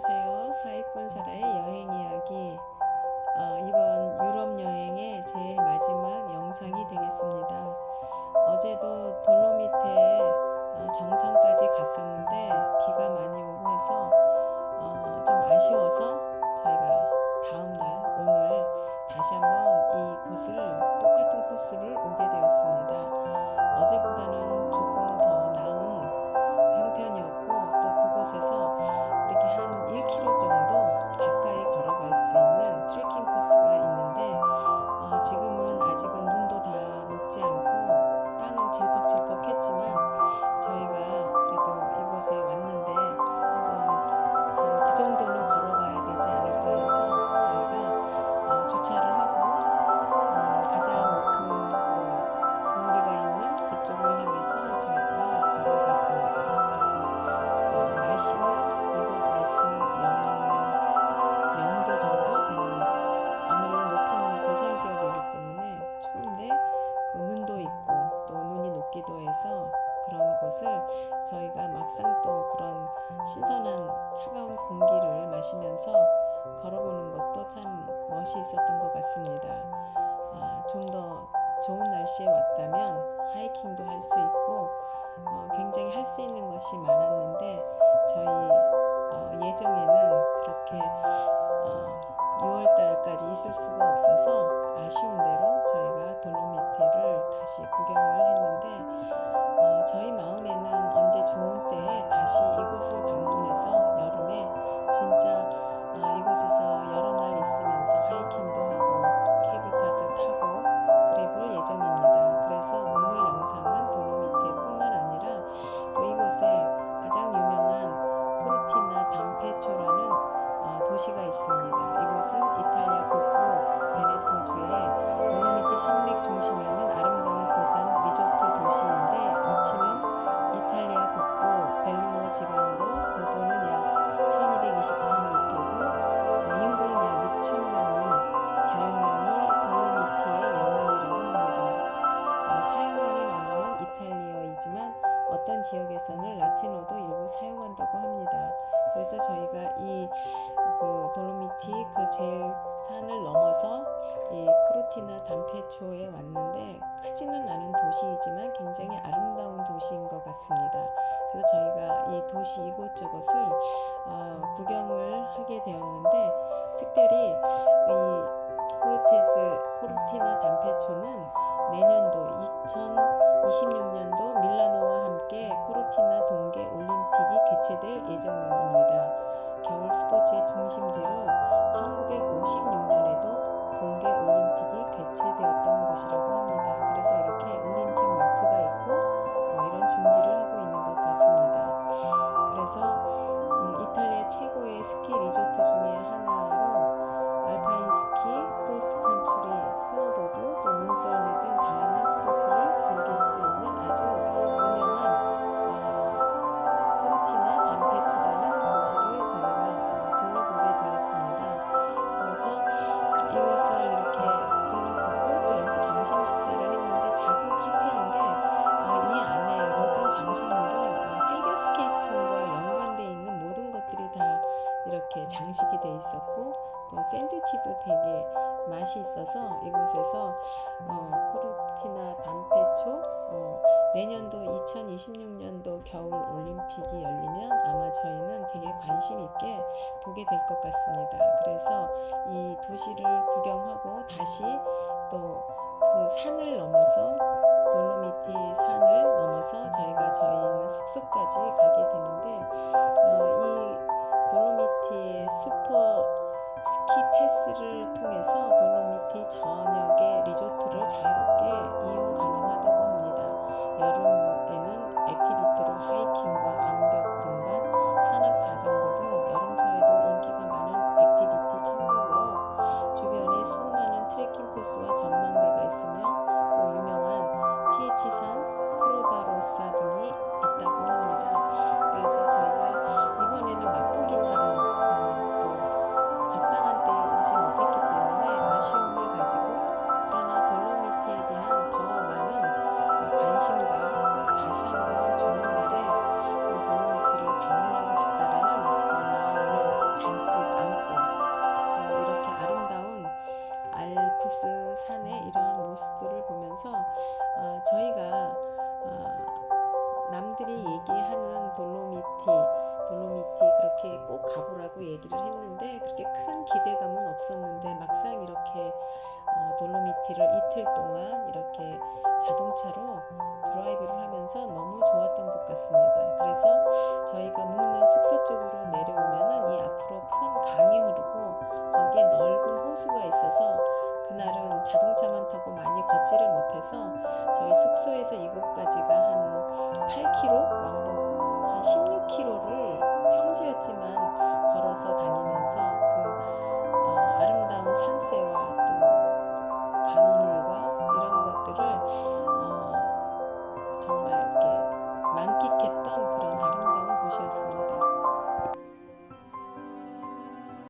사입군사라의 여행 이야기 어, 이번 유럽 여행의 제일 마지막 영상이 되겠습니다. 어제도 돌로미테 어, 정상까지 갔었는데 비가 많이 오고 해서 어, 좀 아쉬워서 저희가 다음 날 오늘 다시 한번 이 곳을 똑같은 코스를 오게 되었습니다. 어제보다는 조금 더 나은 형편이었고 또 그곳에서 신선한 차가운 공기를 마시면서 걸어보는 것도 참 멋이 있었던 것 같습니다. 아, 좀더 좋은 날씨에 왔다면 하이킹도 할 수 있고 어, 굉장히 할 수 있는 것이 많았는데 저희 어, 예정에는 그렇게 어, 6월 달까지 있을 수가 없어서 아쉬운 대 124m고 레인보의 6천명은 별명이 돌로미티의 여왕이라고 합니다. 어, 사용하는 언어는 이탈리어이지만 어떤 지역에서는 라틴어도 일부 사용한다고 합니다. 그래서 저희가 이 그 돌로미티 그 제일 산을 넘어서 이 코르티나 단페초에 왔는데 크지는 않은 도시이지만 굉장히 아름다운 도시인 것 같습니다. 그래서 저희가 이 도시 이곳저곳을 어, 구경을 하게 되었는데 특별히 이 이렇게 장식이 돼 있었고 또 샌드위치도 되게 맛이 있어서 이곳에서 어, 코르티나 담페초 어, 내년도 2026년도 겨울 올림픽이 열리면 아마 저희는 되게 관심 있게 보게 될 것 같습니다. 그래서 이 도시를 구경하고 다시 또 그 산을 넘어서 관심과 다시 한번 좋은 날에 볼로미트를 방문하고 싶다라는 그런 마음을 잔뜩 안고 또 이렇게 아름다운 알프스 산의 이러한 모습들을 보면서 아, 저희가 아, 남들이 얘기하는 돌로미티 돌로미티 그렇게 꼭 가보라고 얘기를 했는데 그렇게 저희가 묵는 숙소 쪽으로 내려오면은 이 앞으로 큰 강이 흐르고 거기에 넓은 호수가 있어서 그날은 자동차만 타고 많이 걷지를 못해서 저희 숙소에서 이곳까지가 한 8km